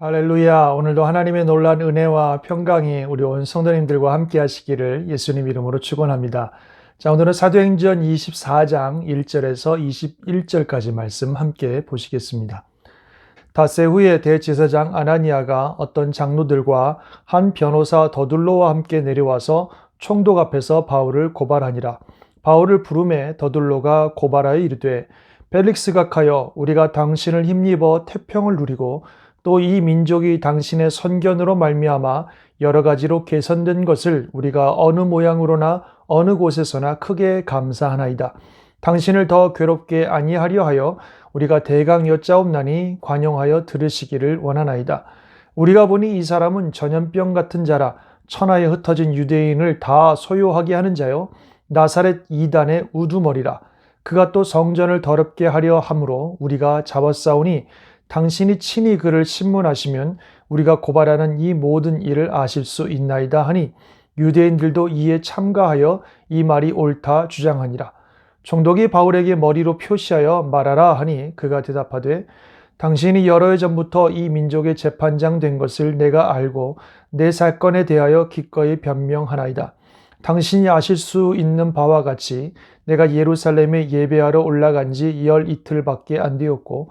할렐루야. 오늘도 하나님의 놀란 은혜와 평강이 우리 온 성도님들과 함께 하시기를 예수님 이름으로 축원합니다. 자, 오늘은 사도행전 24장 1절에서 21절까지 말씀 함께 보시겠습니다. 닷새 후에 대제사장 아나니아가 어떤 장로들과 한 변호사 더둘로와 함께 내려와서 총독 앞에서 바울을 고발하니라. 바울을 부름에 더둘로가 고발하여 이르되 벨릭스가 하여 우리가 당신을 힘입어 태평을 누리고 또 이 민족이 당신의 선견으로 말미암아 여러 가지로 개선된 것을 우리가 어느 모양으로나 어느 곳에서나 크게 감사하나이다. 당신을 더 괴롭게 아니하려 하여 우리가 대강 여짜옵나니 관용하여 들으시기를 원하나이다. 우리가 보니 이 사람은 전염병 같은 자라 천하에 흩어진 유대인을 다 소요하게 하는 자요 나사렛 이단의 우두머리라. 그가 또 성전을 더럽게 하려 함으로 우리가 잡았사오니 당신이 친히 그를 신문하시면 우리가 고발하는 이 모든 일을 아실 수 있나이다 하니 유대인들도 이에 참가하여 이 말이 옳다 주장하니라. 총독이 바울에게 머리로 표시하여 말하라 하니 그가 대답하되 당신이 여러 해 전부터 이 민족의 재판장 된 것을 내가 알고 내 사건에 대하여 기꺼이 변명하나이다. 당신이 아실 수 있는 바와 같이 내가 예루살렘에 예배하러 올라간 지 열 이틀밖에 안 되었고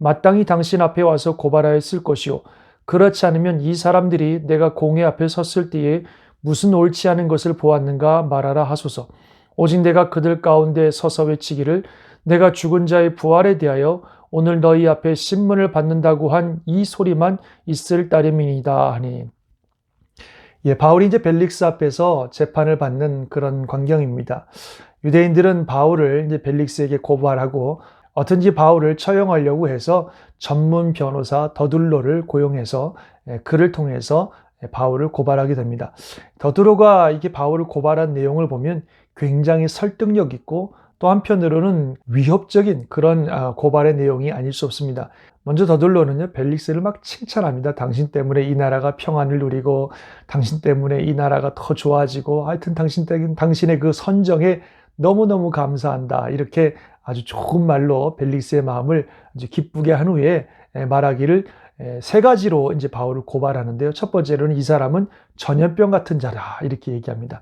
마땅히 당신 앞에 와서 고발하였을 것이요. 그렇지 않으면 이 사람들이 내가 공회 앞에 섰을 때에 무슨 옳지 않은 것을 보았는가 말하라 하소서. 오직 내가 그들 가운데 서서 외치기를 내가 죽은 자의 부활에 대하여 오늘 너희 앞에 신문을 받는다고 한 이 소리만 있을 따름이니다 하니. 예, 바울이 이제 벨릭스 앞에서 재판을 받는 그런 광경입니다. 유대인들은 바울을 이제 벨릭스에게 고발하고 어떤지 바울을 처형하려고 해서 전문 변호사 더둘로를 고용해서 예, 그를 통해서 바울을 고발하게 됩니다. 더드로가 이게 바울을 고발한 내용을 보면 굉장히 설득력 있고 또 한편으로는 위협적인 그런 아, 고발의 내용이 아닐 수 없습니다. 먼저 더둘로는요, 벨릭스를 막 칭찬합니다. 당신 때문에 이 나라가 평안을 누리고, 당신 때문에 이 나라가 더 좋아지고, 하여튼 당신, 당신의 그 선정에 너무너무 감사한다. 이렇게 아주 좋은 말로 벨릭스의 마음을 아주 기쁘게 한 후에 말하기를 세 가지로 이제 바울을 고발하는데요. 첫 번째로는 이 사람은 전염병 같은 자라 이렇게 얘기합니다.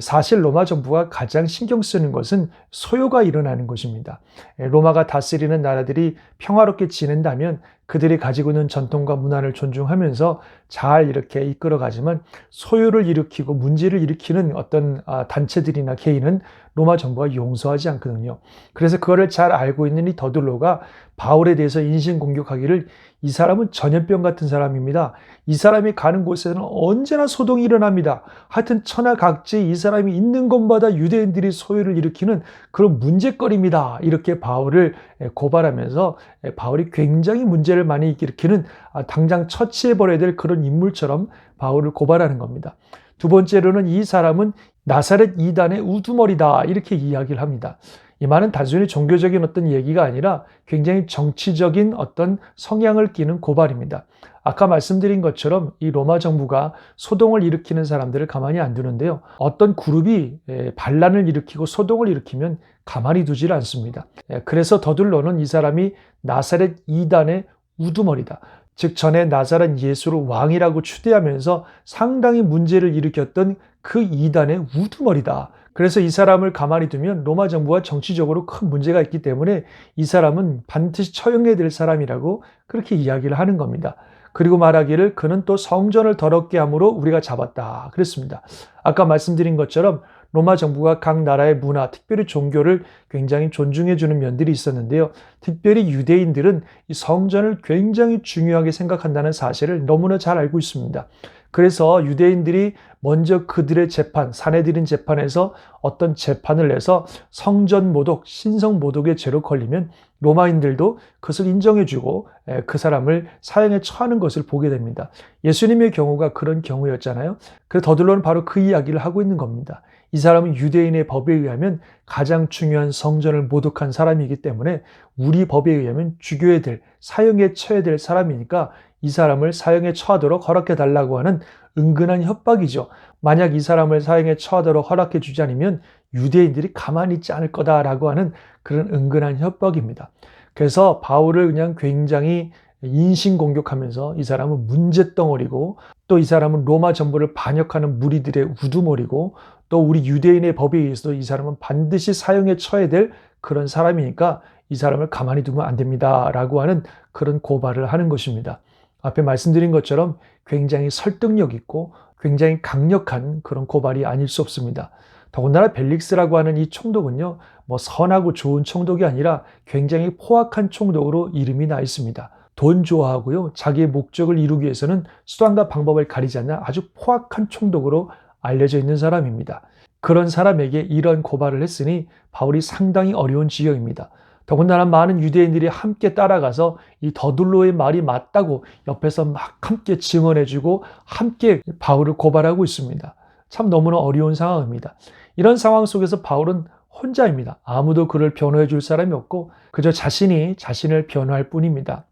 사실 로마 정부가 가장 신경 쓰는 것은 소요가 일어나는 것입니다. 로마가 다스리는 나라들이 평화롭게 지낸다면 그들이 가지고 있는 전통과 문화를 존중하면서 잘 이렇게 이끌어가지만 소요를 일으키고 문제를 일으키는 어떤 아, 단체들이나 개인은 로마 정부가 용서하지 않거든요. 그래서 그거를 잘 알고 있는 이 더들로가 바울에 대해서 인신 공격하기를 이 사람은 전염병 같은 사람입니다. 이 사람이 가는 곳에는 언제나 소동이 일어납니다. 하여튼 천하 각지에 이 사람이 있는 곳마다 유대인들이 소요를 일으키는 그런 문제거리입니다. 이렇게 바울을 고발하면서 바울이 굉장히 문제를 많이 일으키는 아, 당장 처치해버려야 될 그런 인물처럼 바울을 고발하는 겁니다. 두 번째로는 이 사람은 나사렛 이단의 우두머리다 이렇게 이야기를 합니다. 이 말은 단순히 종교적인 어떤 얘기가 아니라 굉장히 정치적인 어떤 성향을 띠는 고발입니다. 아까 말씀드린 것처럼 이 로마 정부가 소동을 일으키는 사람들을 가만히 안 두는데요. 어떤 그룹이 반란을 일으키고 소동을 일으키면 가만히 두질 않습니다. 그래서 더들로는 이 사람이 나사렛 이단의 우두머리다. 즉 전에 나사렛 예수를 왕이라고 추대하면서 상당히 문제를 일으켰던 그 이단의 우두머리다. 그래서 이 사람을 가만히 두면 로마 정부가 정치적으로 큰 문제가 있기 때문에 이 사람은 반드시 처형해야 될 사람이라고 그렇게 이야기를 하는 겁니다. 그리고 말하기를 그는 또 성전을 더럽게 함으로 우리가 잡았다. 그랬습니다. 아까 말씀드린 것처럼 로마 정부가 각 나라의 문화, 특별히 종교를 굉장히 존중해 주는 면들이 있었는데요. 특별히 유대인들은 이 성전을 굉장히 중요하게 생각한다는 사실을 너무나 잘 알고 있습니다. 그래서 유대인들이 먼저 그들의 재판, 사내들인 재판에서 어떤 재판을 내서 성전 모독, 신성 모독의 죄로 걸리면 로마인들도 그것을 인정해주고 그 사람을 사형에 처하는 것을 보게 됩니다. 예수님의 경우가 그런 경우였잖아요. 그래서 더들로는 바로 그 이야기를 하고 있는 겁니다. 이 사람은 유대인의 법에 의하면 가장 중요한 성전을 모독한 사람이기 때문에 우리 법에 의하면 죽여야 될, 사형에 처해야 될 사람이니까 이 사람을 사형에 처하도록 허락해 달라고 하는 은근한 협박이죠. 만약 이 사람을 사형에 처하도록 허락해 주지 않으면 유대인들이 가만히 있지 않을 거다라고 하는 그런 은근한 협박입니다. 그래서 바울을 그냥 굉장히 인신 공격하면서 이 사람은 문제덩어리고 또 이 사람은 로마 정부를 반역하는 무리들의 우두머리고 또 우리 유대인의 법에 의해서도 이 사람은 반드시 사형에 처해야 될 그런 사람이니까 이 사람을 가만히 두면 안 됩니다. 라고 하는 그런 고발을 하는 것입니다. 앞에 말씀드린 것처럼 굉장히 설득력 있고 굉장히 강력한 그런 고발이 아닐 수 없습니다. 더군다나 벨릭스라고 하는 이 총독은요, 뭐 선하고 좋은 총독이 아니라 굉장히 포악한 총독으로 이름이 나 있습니다. 돈 좋아하고요, 자기의 목적을 이루기 위해서는 수단과 방법을 가리지 않는 아주 포악한 총독으로 알려져 있는 사람입니다. 그런 사람에게 이런 고발을 했으니 바울이 상당히 어려운 지경입니다. 더군다나 많은 유대인들이 함께 따라가서 이 더둘로의 말이 맞다고 옆에서 막 함께 증언해주고 함께 바울을 고발하고 있습니다. 참 너무나 어려운 상황입니다. 이런 상황 속에서 바울은 혼자입니다. 아무도 그를 변호해 줄 사람이 없고 그저 자신이 자신을 변호할 뿐입니다.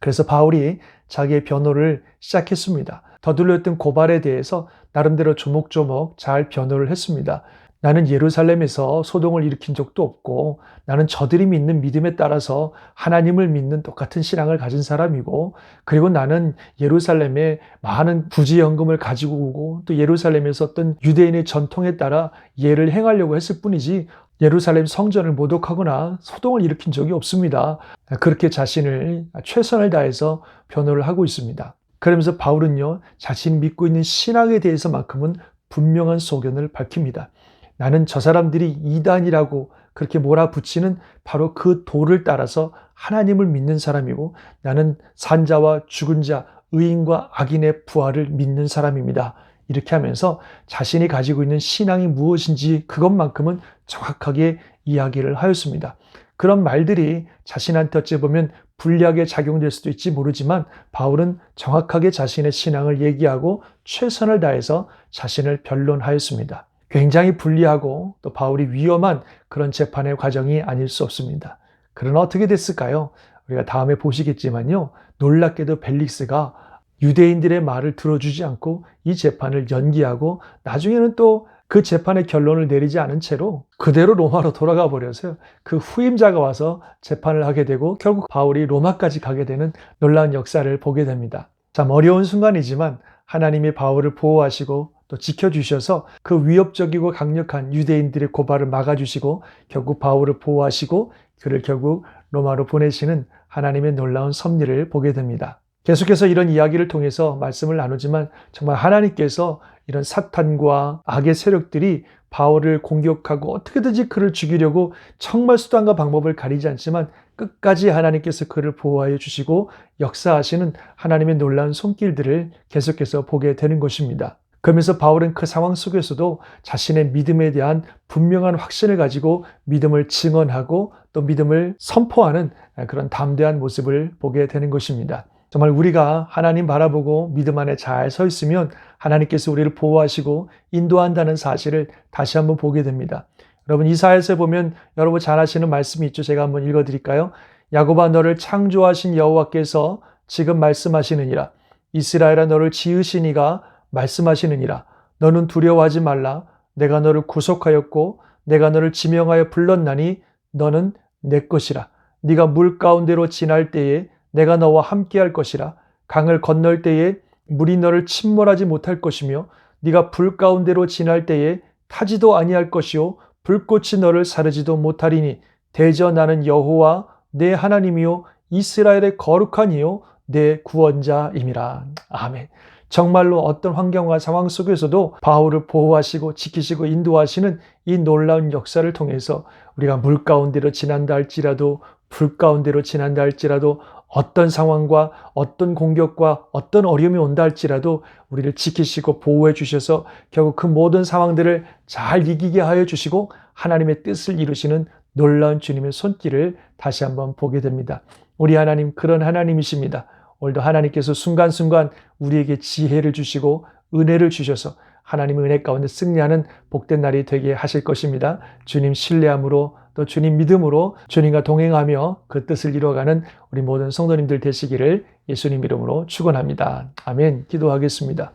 그래서 바울이 자기의 변호를 시작했습니다. 더둘렸던 고발에 대해서 나름대로 조목조목 잘 변호를 했습니다. 나는 예루살렘에서 소동을 일으킨 적도 없고 나는 저들이 믿는 믿음에 따라서 하나님을 믿는 똑같은 신앙을 가진 사람이고 그리고 나는 예루살렘에 많은 부지연금을 가지고 오고 또 예루살렘에서 어떤 유대인의 전통에 따라 예를 행하려고 했을 뿐이지 예루살렘 성전을 모독하거나 소동을 일으킨 적이 없습니다. 그렇게 자신을 최선을 다해서 변호를 하고 있습니다. 그러면서 바울은요, 자신이 믿고 있는 신앙에 대해서만큼은 분명한 소견을 밝힙니다. 나는 저 사람들이 이단이라고 그렇게 몰아붙이는 바로 그 도를 따라서 하나님을 믿는 사람이고 나는 산자와 죽은 자, 의인과 악인의 부활을 믿는 사람입니다. 이렇게 하면서 자신이 가지고 있는 신앙이 무엇인지 그것만큼은 정확하게 이야기를 하였습니다. 그런 말들이 자신한테 어찌 보면 불리하게 작용될 수도 있지 모르지만 바울은 정확하게 자신의 신앙을 얘기하고 최선을 다해서 자신을 변론하였습니다. 굉장히 불리하고 또 바울이 위험한 그런 재판의 과정이 아닐 수 없습니다. 그러나 어떻게 됐을까요? 우리가 다음에 보시겠지만요. 놀랍게도 벨릭스가 유대인들의 말을 들어주지 않고 이 재판을 연기하고 나중에는 또 그 재판의 결론을 내리지 않은 채로 그대로 로마로 돌아가 버려서요. 그 후임자가 와서 재판을 하게 되고 결국 바울이 로마까지 가게 되는 놀라운 역사를 보게 됩니다. 참 어려운 순간이지만 하나님이 바울을 보호하시고 또 지켜주셔서 그 위협적이고 강력한 유대인들의 고발을 막아주시고 결국 바울을 보호하시고 그를 결국 로마로 보내시는 하나님의 놀라운 섭리를 보게 됩니다. 계속해서 이런 이야기를 통해서 말씀을 나누지만 정말 하나님께서 이런 사탄과 악의 세력들이 바울을 공격하고 어떻게든지 그를 죽이려고 정말 수단과 방법을 가리지 않지만 끝까지 하나님께서 그를 보호하여 주시고 역사하시는 하나님의 놀라운 손길들을 계속해서 보게 되는 것입니다. 그러면서 바울은 그 상황 속에서도 자신의 믿음에 대한 분명한 확신을 가지고 믿음을 증언하고 또 믿음을 선포하는 그런 담대한 모습을 보게 되는 것입니다. 정말 우리가 하나님 바라보고 믿음 안에 잘 서 있으면 하나님께서 우리를 보호하시고 인도한다는 사실을 다시 한번 보게 됩니다. 여러분 이사야서 보면 여러분 잘 아시는 말씀이 있죠. 제가 한번 읽어 드릴까요? 야곱아 너를 창조하신 여호와께서 지금 말씀하시느니라 이스라엘아 너를 지으시니가 말씀하시느니라 너는 두려워하지 말라 내가 너를 구속하였고 내가 너를 지명하여 불렀나니 너는 내 것이라 네가 물 가운데로 지날 때에 내가 너와 함께 할 것이라 강을 건널 때에 물이 너를 침몰하지 못할 것이며 네가 불 가운데로 지날 때에 타지도 아니할 것이요 불꽃이 너를 사르지도 못하리니 대저 나는 여호와 내 하나님이요 이스라엘의 거룩한 이요 내 구원자임이라. 아멘. 정말로 어떤 환경과 상황 속에서도 바울을 보호하시고 지키시고 인도하시는 이 놀라운 역사를 통해서 우리가 물 가운데로 지난다 할지라도 불 가운데로 지난다 할지라도 어떤 상황과 어떤 공격과 어떤 어려움이 온다 할지라도 우리를 지키시고 보호해 주셔서 결국 그 모든 상황들을 잘 이기게 하여 주시고 하나님의 뜻을 이루시는 놀라운 주님의 손길을 다시 한번 보게 됩니다. 우리 하나님 그런 하나님이십니다. 오늘도 하나님께서 순간순간 우리에게 지혜를 주시고 은혜를 주셔서 하나님의 은혜 가운데 승리하는 복된 날이 되게 하실 것입니다. 주님 신뢰함으로 또 주님 믿음으로 주님과 동행하며 그 뜻을 이루어가는 우리 모든 성도님들 되시기를 예수님 이름으로 축원합니다. 아멘. 기도하겠습니다.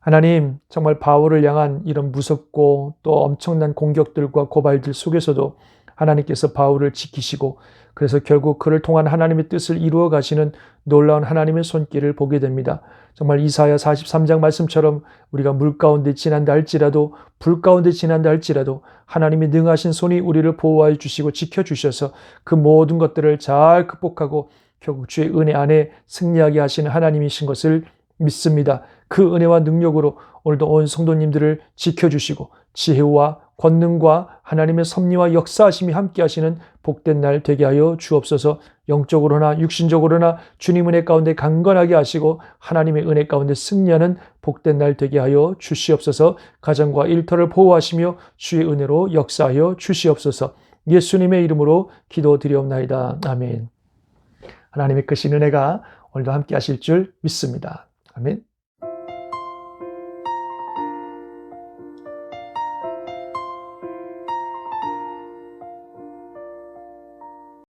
하나님 정말 바울을 향한 이런 무섭고 또 엄청난 공격들과 고발들 속에서도 하나님께서 바울을 지키시고 그래서 결국 그를 통한 하나님의 뜻을 이루어 가시는 놀라운 하나님의 손길을 보게 됩니다. 정말 이사야 43장 말씀처럼 우리가 물 가운데 지난다 할지라도 불 가운데 지난다 할지라도 하나님이 능하신 손이 우리를 보호하여 주시고 지켜 주셔서 그 모든 것들을 잘 극복하고 결국 주의 은혜 안에 승리하게 하시는 하나님이신 것을 믿습니다. 그 은혜와 능력으로 오늘도 온 성도님들을 지켜 주시고 지혜와 권능과 하나님의 섭리와 역사하심이 함께 하시는 복된 날 되게 하여 주옵소서 영적으로나 육신적으로나 주님 은혜 가운데 강건하게 하시고 하나님의 은혜 가운데 승리하는 복된 날 되게 하여 주시옵소서 가정과 일터를 보호하시며 주의 은혜로 역사하여 주시옵소서 예수님의 이름으로 기도드리옵나이다. 아멘. 하나님의 크신 은혜가 오늘도 함께 하실 줄 믿습니다. 아멘.